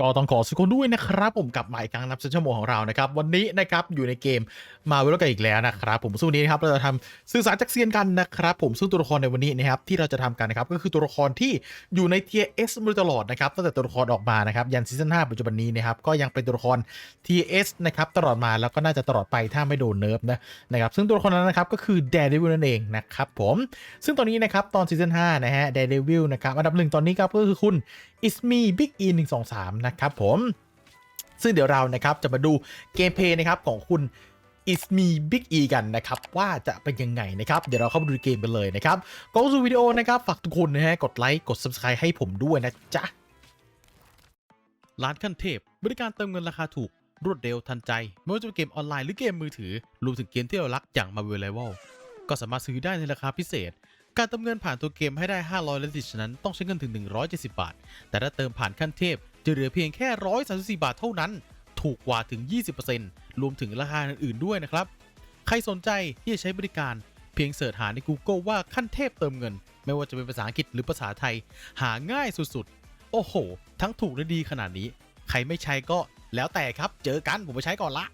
ก็ต้องขอสุขด้วยนะครับผมกลับมาอีกครั้งนับเซนชั่วโมงของเรานะครับ วันนี้นะครับอยู่ในเกมมาเวลกันอีกแล้วนะครับผมซึ่งวันนี้นะครับเราจะทำสื่อสารจากเซียนกันนะครับผมซึ่งตัวละครในวันนี้นะครับที่เราจะทำกันนะครับก็คือตัวละครที่อยู่ในเทียเอสมาโดยตลอดนะครับตั้งแต่ตัวละครออกมานะครับยันซีซั่น5ปัจจุบันนี้นะครับก็ยังเป็นตัวละคร TS นะครับตลอดมาแล้วก็น่าจะตลอดไปถ้าไม่โดนเนิร์ฟนะนะครับซึ่งตัวละครนั้นนะครับก็คือ Daredevil นั่นเองนะครับผมซึ่งตอนนี้นะครับตอนซีซั่น5นะฮะ Daredevil นะครับอันดับหนึ่งตอนนี้ครับก็คือคุณ It's me Big E 1 2 3นะครับผมซึ่งเดี๋ยวเรานะครับจะมาดูเกมเพย์นะครับของคุณ It's me Big E กันนะครับว่าจะเป็นยังไงนะครับ เดี๋ยวเราเข้ามาดูเกมกันเลยนะครับก่อนสู่วิดีโอนะครับฝากทุกคนนะฮะกดไลค์กด Subscribe ให้ผมด้วยนะจ๊ะร้านขั้นเทพ บริการเติมเงินราคาถูก รวดเร็วทันใจ ไม่ว่าจะเป็นเกมออนไลน์หรือเกมมือถือรวมถึงเกมที่เรารักอย่าง Marvel Rival ก็สามารถซื้อได้ในราคาพิเศษ การเติมเงินผ่านตัวเกมให้ได้ 500และติดฉะนั้นต้องใช้เงินถึง 170 บาท แต่ถ้าเติมผ่านขั้นเทพ จะเหลือเพียงแค่ 134 บาทเท่านั้น ถูกกว่าถึง 20%รวมถึงราคาอื่นๆด้วยนะครับ ใครสนใจที่จะใช้บริการเพียงเสิร์ชหาใน Google ว่าขั้นเทพเติมเงิน ไม่ว่าจะเป็นภาษาอังกฤษหรือภาษาไทย หาง่ายสุดๆ โอ้โห ทั้งถูกและดีขนาดนี้ ใครไม่ใช้ก็แล้วแต่ครับ เจอกันผมไปใช้ก่อนละ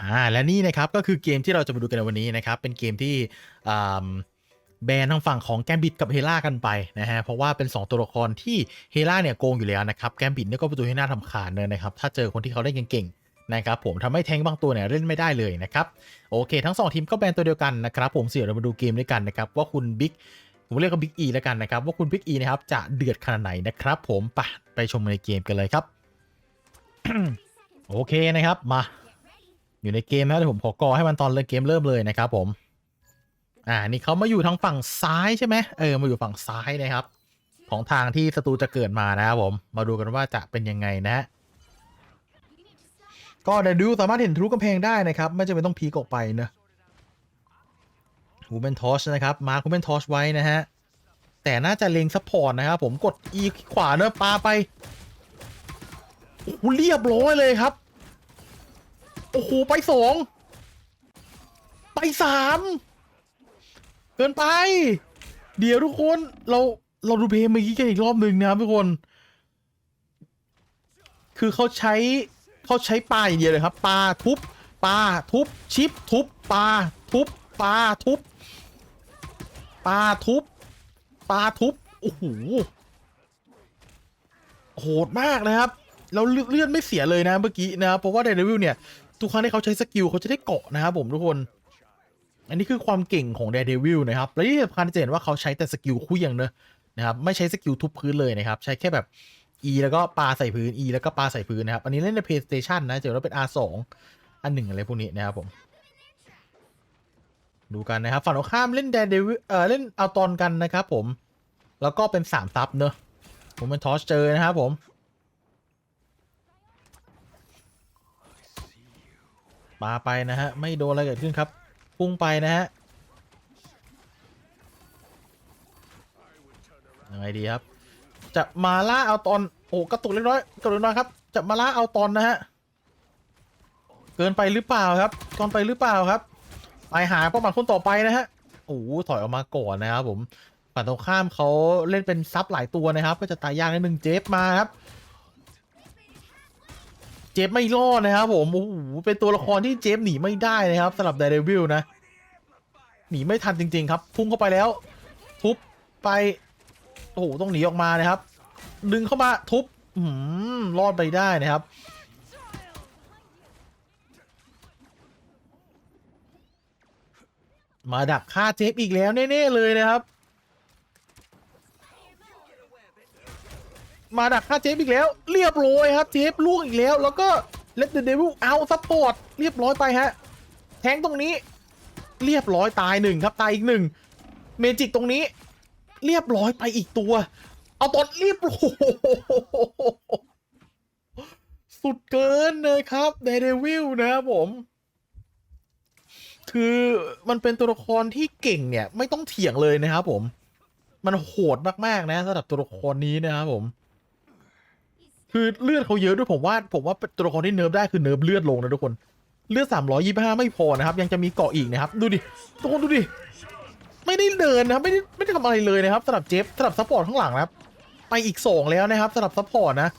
อ่าและนี่นะครับก็คือเกมที่เราจะมาดูกันในวันนี้นะครับเป็นเกมที่อ่า แบนทางฝั่งของแกมบิดกับเฮล่ากันไปนะฮะเพราะว่าเป็น 2 ตัวละครที่เฮล่าเนี่ยโกงอยู่แล้วนะครับแกมบิดเนี่ยก็เป็นตัวที่น่าทำคาญเลยนะครับถ้าเจอคนที่เขาเล่นเก่งๆนะครับผมทำให้แทงบางตัวเนี่ยเล่นไม่ได้เลยนะครับโอเค ทั้ง 2 ทีมก็แบนตัวเดียวกันนะครับผมเสียเรามาดูเกมด้วยกันนะครับว่าคุณบิ๊กผมเรียกว่าบิ๊กอีแล้วกันนะครับว่าคุณบิ๊กอีนะครับจะเดือดขนาดไหนนะครับผมไปไปชมในเกมกันเลยครับโอเคนะครับมา อยู่ในเกมนะเดี๋ยวผมขอกอให้มันตอนเริ่มเกมเริ่มเลยนะครับผม อ่านี่เขามาอยู่ทางฝั่งซ้ายใช่ไหมเออมาอยู่ฝั่งซ้ายนะครับ ของทางที่ศัตรูจะเกิดมานะครับผม มาดูกันว่าจะเป็นยังไงนะก็เดดูสามารถเห็นทะลุกำแพงได้นะครับ ไม่จำเป็นต้องพีกออกไปนะฮูเมนทอชนะครับมาร์คฮูเมนทอชไว้นะฮะแต่น่าจะเล็งซัพพอร์ตนะครับผมกด E ขวาเนอะปาไปโอ้โหเรียบร้อยเลยครับ โอ้โห ไปสอง ไปสาม เกินไป เดี๋ยวทุกคนเราเราดูเพลงเมื่อกี้กันอีกรอบหนึ่งนะครับทุกคน คือเขาใช้เขาใช้ปลาอย่างเดียวเลยครับปลาทุบปลาทุบชิปทุบปลาทุบปลาทุบปลาทุบปลาทุบโอ้โหโหดมากนะครับแล้วเลือดเลือดไม่เสียเลยนะเมื่อกี้นะครับเพราะว่าเดวิลเนี่ย ทุกครั้งที่เขาใช้สกิลเขาจะได้เกาะนะครับผมทุกคน อันนี้คือความเก่งของ Daredevil นะครับ และที่สำคัญจะเห็นว่าเขาใช้แต่สกิลคู่ยังเนอะนะครับไม่ใช้สกิลทุบพื้นเลยนะครับ ใช้แค่แบบ E แล้วก็ปาใส่พื้น E แล้วก็ปาใส่พื้นนะครับ อันนี้เล่นใน PlayStation นะจะเห็นว่าเป็น R2 อันหนึ่งอะไรพวกนี้นะครับผมดูกันนะครับฝั่งตรงข้ามเล่น Daredevil เอ่อเล่นเอาตอนกันนะครับผม แล้วก็เป็นสามซับเนอะผมเป็นทอสเจอนะครับผมปาไปนะฮะไม่โดนอะไรเกิดขึ้นครับ พุ่งไปนะฮะยังไงดีครับ จะมาล่าเอาตอนโอ้กระตุกเล็กน้อยกระตุกเล็กน้อยครับ จะมาล่าเอาตอนนะฮะเกินไปหรือเปล่าครับตอนไปหรือเปล่าครับไปหาเป้าหมายคนต่อไปนะฮะโอ้ถอยออกมาก่อนนะครับผมฝั่งตรงข้ามเขาเล่นเป็นซับหลายตัวนะครับ ก็จะตายยากนิดนึงเจฟมาครับ เจฟไม่รอดนะครับผมโอ้โหเป็นตัวละครที่เจฟหนีไม่ได้นะครับสำหรับเดเวิลนะ หนีไม่ทันจริง ๆ ครับ พุ่งเข้าไปแล้ว ทุบไป โอ้โหต้องหนีออกมานะครับ ดึงเข้ามาทุบอืมรอดไปได้นะครับมาดักฆ่าเจฟอีกแล้วแน่ๆเลยนะครับ มาดักฆ่าเจฟอีกแล้ว เรียบร้อยครับเจฟล่วงอีกแล้ว แล้วก็เลตเดอะเดวิลเอาซัพพอร์ตเรียบร้อยไปฮะ แทงตรงนี้ เรียบร้อยตายหนึ่งครับตายอีกหนึ่งเมจิกตรงนี้ เรียบร้อยไปอีกตัว เอาตอนเรียบร้อยสุดเกินเลยครับเดเดวิลนะครับผม คือมันเป็นตัวละครที่เก่งเนี่ย ไม่ต้องเถียงเลยนะครับผม มันโหดมาก ๆ นะสำหรับตัวละครนี้นะครับผม คือเลือดเขาเยอะด้วยผมว่าผมว่าตัวละครที่เนิร์ฟได้คือเนิร์ฟเลือดลงนะทุกคนเลือด 325 ไม่พอนะครับ ยังจะมีเกาะอีกนะครับ ดูดิทุกคนดูดิ ไม่ได้เดินนะครับ ไม่ได้ไม่ได้ทำอะไรเลยนะครับสำหรับเจฟสำหรับซัพพอร์ตข้างหลังนะครับ ไปอีกสองแล้วนะครับสำหรับซัพพอร์ตนะ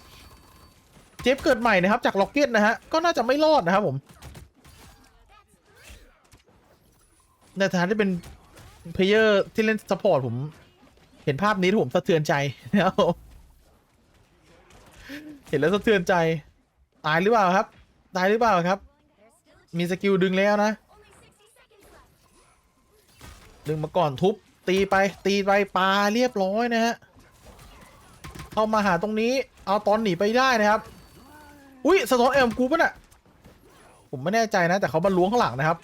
เจฟเกิดใหม่นะครับ จากล็อกเก็ตนะฮะ ก็น่าจะไม่รอดนะครับผม ในฐานะที่เป็นเพลเยอร์ที่เล่นซัพพอร์ตผม เห็นภาพนี้ผมสะเทือนใจนะครับ ห็นแล้วสะเทือนใจ ตายหรือเปล่าครับ ตายหรือเปล่าครับ มีสกิลดึงแล้วนะ ดึงมาก่อนทุบ ตีไป ตีไปปลาเรียบร้อยนะฮะเข้ามาหาตรงนี้ เอาตอนหนีไปได้นะครับ อุ้ยสะท้อนเอ็มกูปะน่ะ ผมไม่แน่ใจนะ แต่เขามาล้วงข้างหลังนะครับ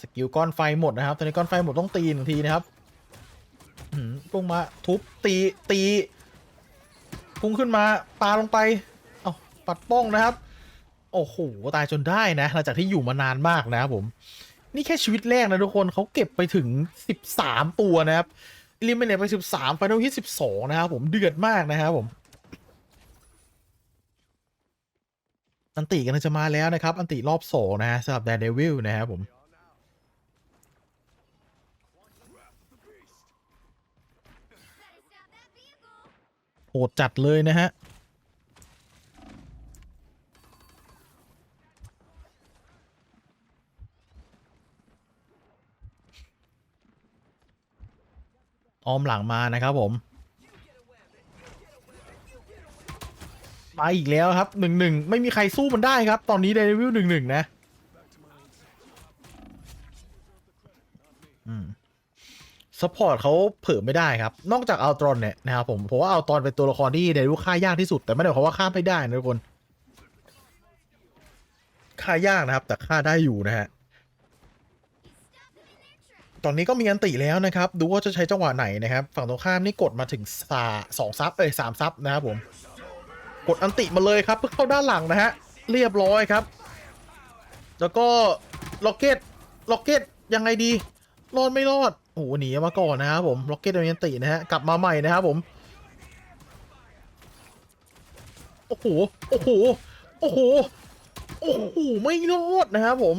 สกิลก้อนไฟหมดนะครับ ตอนนี้ก้อนไฟหมดต้องตีหนึ่งทีนะครับ พุ่งมาทุบตีตีพุ่งขึ้นมาปาลงไป เอาปัดป้องนะครับ โอ้โหตายจนได้นะหลังจากที่อยู่มานานมากนะครับผม นี่แค่ชีวิตแรกนะทุกคนเขาเก็บไปถึง 13 ตัวนะครับลิมิเนตไป 13ไฟนอลที่12 นะครับผมเดือดมากนะครับผมอันติกันจะมาแล้วนะครับ อันติรอบสองนะฮะสำหรับแดนเดวิลนะครับผม ดจัดเลยนะฮะออมหลังมานะครับผม มาอีกแล้วครับหนึ่งหนึ่งไม่มีใครสู้มันได้ครับ ตอนนี้เดวิลหนึ่งหนึ่งนะ ซัพพอร์ตเขาเผิ่ไม่ได้ครับ นอกจากอัลตรอนเนี่ยนะครับผมเพราะว่าอัลตรอนเป็นตัวละครที่เดวิลฆ่ายากที่สุด แต่ไม่ได้หมายความว่าฆ่าไม่ได้นะทุกคนฆ่ายากนะครับ แต่ฆ่าได้อยู่นะฮะตอนนี้ก็มีอันติแล้วนะครับ ดูว่าจะใช้จังหวะไหนนะครับ ฝั่งตรงข้ามนี่กดมาถึงสาสองซับเอ้ยสามซับนะครับผม กดอันติมาเลยครับ เพื่อเข้าด้านหลังนะฮะเรียบร้อยครับ แล้วก็ล็อกเก็ตล็อกเก็ตยังไงดี รอดไม่รอด โอ้โหหนีมาก่อนนะครับผมล็อกเก็ตโดนยันตินะฮะ กลับมาใหม่นะครับผม โอ้โห โอ้โห โอ้โห โอ้โห ไม่รอดนะครับผม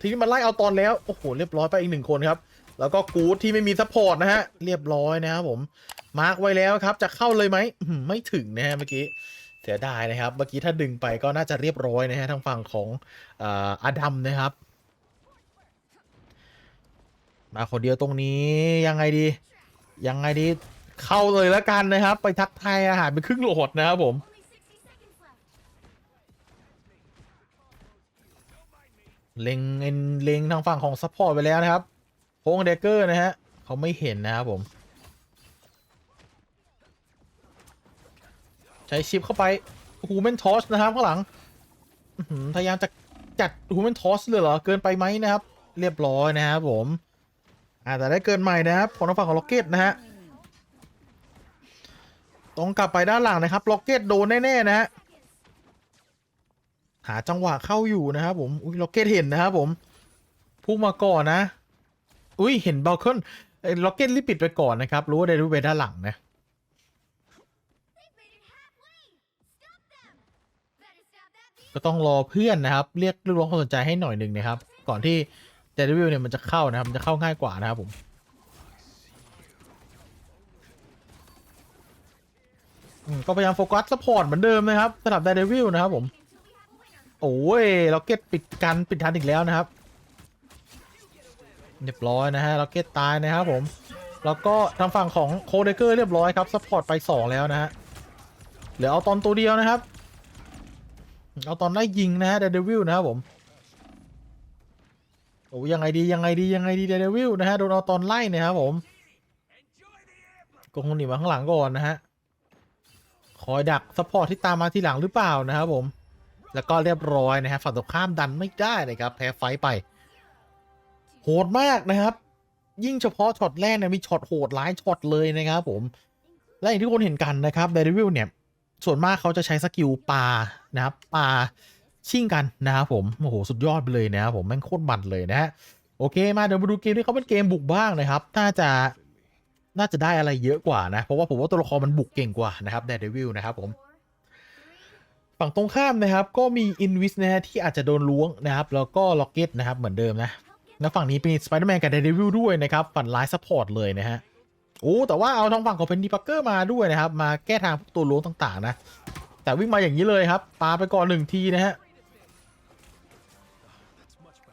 ทีนี้มันไล่เอาตอนแล้ว โอ้โห เรียบร้อยไปอีกหนึ่งคนครับ แล้วก็กูดที่ไม่มีซัพพอร์ตนะฮะ เรียบร้อยนะครับผม มาร์กไว้แล้วครับ จะเข้าเลยไหม ไม่ถึงนะฮะเมื่อกี้เสียดายนะครับ เมื่อกี้ถ้าดึงไปก็น่าจะเรียบร้อยนะฮะทางฝั่งของอออดัมนะครับ มาคนเดียวตรงนี้ยังไงดี ยังไงดี เข้าเลยแล้วกันนะครับ ไปทักทายอาหารไปครึ่งโหลดนะครับผมเล็งเอ็นเล็งทางฝั่งของซัพพอร์ตไปแล้วนะครับโพงเดเกอร์นะฮะเขาไม่เห็นนะครับผม ใช้ชิปเข้าไปฮูแมนทอสนะครับข้างหลังพยายามจะจัดฮูแมนทอสเลยเหรอ เกินไปไหมนะครับ เรียบร้อยนะครับผม อาแต่ได้เกินใหม่นะครับของทางฝั่งของล็อกเก็ตนะฮะต้องกลับไปด้านหลังนะครับล็อกเก็ตโดนแน่ๆนะฮะหาจังหวะเข้าอยู่นะครับผมอุ้ยล็อกเก็ตเห็นนะครับผมพุ่งมาก่อนนะ อุ้ยเห็นบอลคอนล็อกเก็ตรีบปิดไปก่อนนะครับ รู้ว่าได้รู้ไปด้านหลังนะก็ต้องรอเพื่อนนะครับ เรียกเรียกร้องความสนใจให้หน่อยหนึ่งนะครับ ก่อนที่ เดดวิลเนี่ยมันจะเข้านะครับ มันจะเข้าง่ายกว่านะครับผม ก็พยายามโฟกัสซัพพอร์ตเหมือนเดิมนะครับสำหรับเดดวิลนะครับผม โอ้ยล็อกเก็ตปิดกันปิดทันอีกแล้วนะครับ เรียบร้อยนะฮะล็อกเก็ตตายนะครับผม แล้วก็ทางฝั่งของโคเดเกอร์เรียบร้อยครับซัพพอร์ตไป 2 แล้วนะฮะ เหลือเอาตอนตัวเดียวนะครับ เอาตอนได้ยิงนะฮะเดวิลนะครับผม โอ้ยังไงดียังไงดียังไงดีเดวิลนะฮะโดนเอาตอนไล่นะครับผมก็คงหนีมาข้างหลังก่อนนะฮะคอยดักซัพพอร์ตที่ตามมาทีหลังหรือเปล่านะครับผม แล้วก็เรียบร้อยนะครับฝั่งตรงข้ามดันไม่ได้นะครับแพ้ไฟไป โหดมากนะครับ ยิ่งเฉพาะช็อตแรกเนี่ยมีช็อตโหดหลายช็อตเลยนะครับผมและอย่างที่คนเห็นกันนะครับเดรวิลเนี่ยส่วนมากเขาจะใช้สกิลปานะครับปา ชิ่งกันนะครับผมโอ้โหสุดยอดไปเลยนะครับผมแม่งโคตรมันเลยนะฮะโอเคมาเดี๋ยวมาดูเกมที่เขาเป็นเกมบุกบ้างนะครับน่าจะน่าจะได้อะไรเยอะกว่านะ เพราะว่าผมว่าตัวละครมันบุกเก่งกว่านะครับเดริวิลนะครับผม ฝั่งตรงข้ามนะครับ ก็มีอินวิสนะฮะที่อาจจะโดนล้วงนะครับ แล้วก็ล็อกเก็ตนะครับเหมือนเดิมนะ แล้วฝั่งนี้เป็นสไปเดอร์แมนกับเดดวิลด้วยนะครับฝั่งร้ายซัพพอร์ตเลยนะฮะโอ้แต่ว่าเอาทางฝั่งของเพนนีปักเกอร์มาด้วยนะครับ มาแก้ทางพวกตัวล้วงต่างๆ นะ แต่วิ่งมาอย่างนี้เลยครับปาไปก่อนหนึ่งทีนะฮะ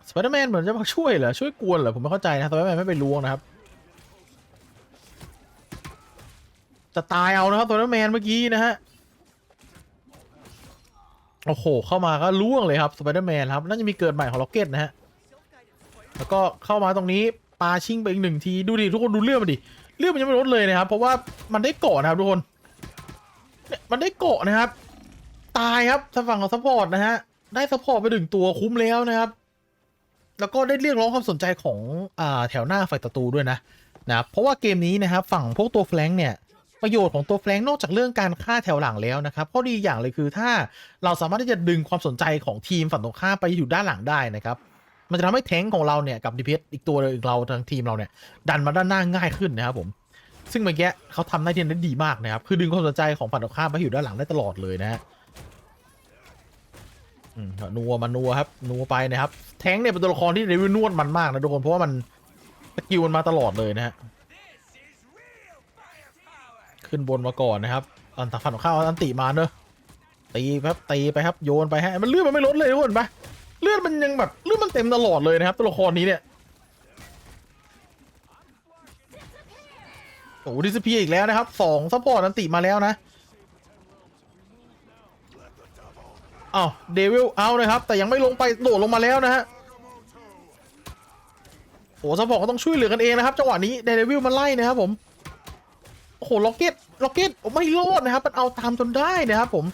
สไปเดอร์แมนเหมือนจะมาช่วยเหรอ ช่วยกวนเหรอ ผมไม่เข้าใจนะสไปเดอร์แมนไม่ไปล้วงนะครับ จะตายเอานะครับสไปเดอร์แมนเมื่อกี้นะฮะ โอ้โห เข้ามาก็ล่วงเลยครับสไปเดอร์แมนครับ น่าจะมีเกิดใหม่ของล็อกเก็ตนะฮะ แล้วก็เข้ามาตรงนี้ปาชิงไปอีกหนึ่งที ดูดิทุกคนดูเลือดมันดิ เลือดมันยังไม่ลดเลยนะครับ เพราะว่ามันได้เกาะนะครับทุกคน เนี่ยมันได้เกาะนะครับ ตายครับทางฝั่งของซัพพอร์ตนะฮะ ได้ซัพพอร์ตไปถึงตัวคุ้มแล้วนะครับ แล้วก็ได้เรียกร้องความสนใจของอ่าแถวหน้าฝ่ายศัตรูด้วยนะนะเพราะว่าเกมนี้นะครับฝั่งพวกตัวแฟลงเนี่ยประโยชน์ของตัวแฟลงนอกจากเรื่องการฆ่าแถวหลังแล้วนะครับข้อดีอย่างเลยคือถ้าเราสามารถที่จะดึงความสนใจของทีมฝั่งตรงข้ามไปอยู่ด้านหลังได้นะครับมันจะทำให้แทงของเราเนี่ยกับดีเพอีกตัวหนึ่งเราทางทีมเราเนี่ยดันมาด้านหน้าง่ายขึ้นนะครับผม ซึ่งเมื่อกี้เขาทำได้ที่ได้ดีมากนะครับคือดึงความสนใจของฝั่งตรงข้ามไปอยู่ด้านหลังได้ตลอดเลยนะฮะ นัวมันนัวครับนัวไปนะครับ แทงเนี่ยเป็นตัวละครที่เรวิวนวดมันมากนะทุกคนเพราะว่ามันสกิลมันมาตลอดเลยนะฮะขึ้นบนมาก่อนนะครับอันตาฟันของข้าวอันติมาเนอะตีครับตีไปครับโยนไปฮะมันเลือดมันไม่ลดเลยทุกคนปะเลือดมันยังแบบเลือดมันเต็มตลอดเลยนะครับ ตัวละครนี้เนี่ยโอ้ดิสเพียอีกแล้วนะครับสองซัพพอร์ตอันติมาแล้วนะ อ้าวเดวิลเอานะครับ แต่ยังไม่ลงไปโดดลงมาแล้วนะฮะโอ้ซัพพอร์ตก็ต้องช่วยเหลือกันเองนะครับจังหวะนี้เดวิลมันไล่นะครับผมโอ้โหล็อกเก็ตล็อกเก็ตไม่รอดนะครับ มันเอาตามจนได้นะครับผม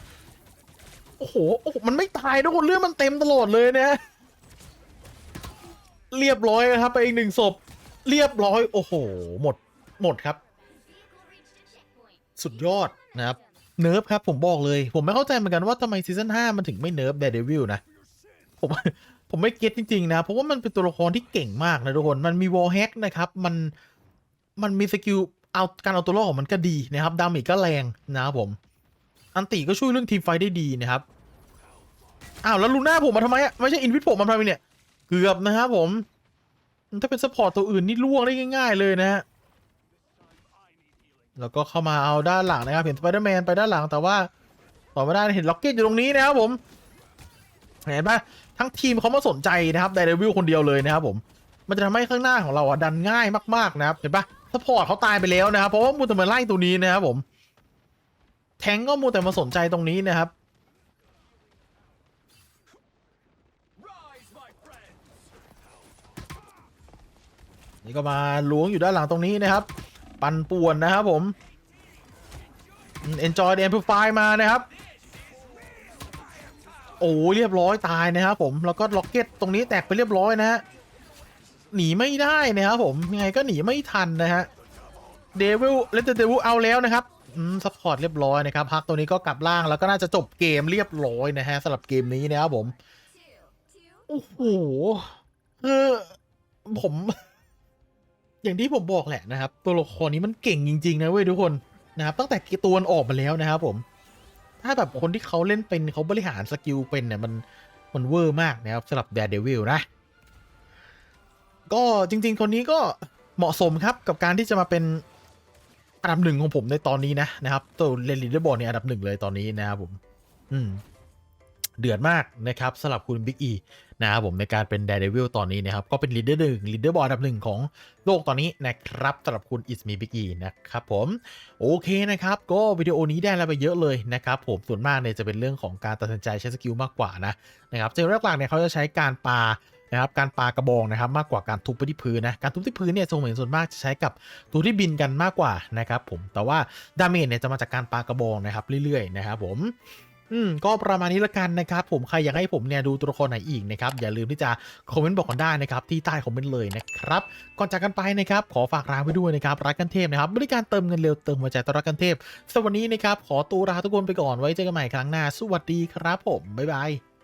โอ้โหโอ้โหมันไม่ตายทุกคนเลือดมันเต็มตลอดเลยนะ เรียบร้อยนะครับ ไปอีกหนึ่งศพ เรียบร้อย โอ้โห หมด หมดครับ สุดยอดนะครับ เนิร์ฟครับผมบอกเลย ผมไม่เข้าใจเหมือนกันว่าทำไมซีซั่น5มันถึงไม่เนิร์ฟเดวิลนะ ผมผมไม่เก็ตจริง ๆ นะ เพราะว่ามันเป็นตัวละครที่เก่งมากนะทุกคน มันมีวอลแฮกนะครับ มันมันมีสกิลเอาการเอาตัวรอดของมันก็ดีนะครับ ดามจก็แรงนะครับผม อันติก็ช่วยเรื่องทีมไฟได้ดีนะครับ อ้าวแล้วลูน่าผมมาทำไมอะไม่ใช่อินวิทผมมาทำไมเนี่ย เกือบนะครับผม ถ้าเป็นซัพพอร์ตตัวอื่นนี่ล่วงได้ง่าย ๆ เลยนะฮะ แล้วก็เข้ามาเอาด้านหลังนะครับ เห็นสไปเดอร์แมนไปด้านหลังแต่ว่าต่อไม่ได้เห็นล็อกเก็ตอยู่ตรงนี้นะครับผมเห็นปะทั้งทีมเขามาสนใจนะครับไดเรวิลคนเดียวเลยนะครับผมมันจะทำให้ข้างหน้าของเราอะดันง่ายมากๆนะครับเห็นปะซัพพอร์ตเขาตายไปแล้วนะครับ เพราะว่ามูแต่มาไล่ตัวนี้นะครับผม แทงก็มูแต่มาสนใจตรงนี้นะครับนี่ก็มาล้วงอยู่ด้านหลังตรงนี้นะครับ ปันป่วนนะครับผม Enjoy the Amplify มานะครับ โอ้เรียบร้อยตายนะครับผมแล้วก็ล็อกเก็ตตรงนี้แตกไปเรียบร้อยนะฮะหนีไม่ได้นะครับผมยังไงก็หนีไม่ทันนะฮะเดวิลเลนเดวิลเอาแล้วนะครับซัพพอร์ตเรียบร้อยนะครับพักตัวนี้ก็กลับล่างแล้วก็น่าจะจบเกมเรียบร้อยนะฮะสำหรับเกมนี้นะครับผม โอ้โหเออผม อย่างที่ผมบอกแหละนะครับ ตัวละครนี้มันเก่งจริง ๆ นะเว้ยทุกคนนะครับตั้งแต่ตัวมันออกมาแล้วนะครับผม ถ้าแบบคนที่เขาเล่นเป็นเขาบริหารสกิลเป็นเนี่ยมันมันเวอร์มากนะครับสำหรับแดดเดวิลนะ ก็จริง ๆ คนนี้ก็เหมาะสมครับกับการที่จะมาเป็นอันดับหนึ่งของผมในตอนนี้นะนะครับตัวเลนลิเดอร์บอลเนี่ยอันดับหนึ่งเลยตอนนี้นะครับผม อืม เดือดมากนะครับสำหรับคุณบิ๊กอี นะครับผมในการเป็น Daredevil ตอนนี้นะครับ ก็เป็นลีดเดอร์หนึ่งลีดเดอร์บอลอันดับหนึ่งของโลกตอนนี้นะครับสำหรับคุณอิสมีบิกีนะครับผมโอเคนะครับก็วิดีโอนี้ได้อะไรไปเยอะเลยนะครับผมส่วนมากเนี่ยจะเป็นเรื่องของการตัดสินใจใช้สกิลมากกว่านะนะครับเจอหลักๆเนี่ยเขาจะใช้การปานะครับการปากระบองนะครับมากกว่าการทุบไปที่พื้นนะการทุบที่พื้นเนี่ยทรงเหมือนส่วนมากจะใช้กับตัวที่บินกันมากกว่านะครับผมแต่ว่าดาเมจเนี่ยจะมาจากการปากระบองนะครับเรื่อยๆนะครับผม อืมก็ประมาณนี้ละกันนะครับผมใครอยากให้ผมเนี่ยดูตัวละครไหนอีกนะครับอย่าลืมที่จะคอมเมนต์บอกกันได้นะครับที่ใต้คอมเมนต์เลยนะครับก่อนจากกันไปนะครับขอฝากร้านไว้ด้วยนะครับรักกันเทพนะครับบริการเติมเงินเร็วเติมหัวใจต่อรักกันเทพสำหรับวันนี้นะครับขอตัวลาทุกคนไปก่อนไว้เจอกันใหม่ครั้งหน้า สวัสดีครับผมบ๊ายบาย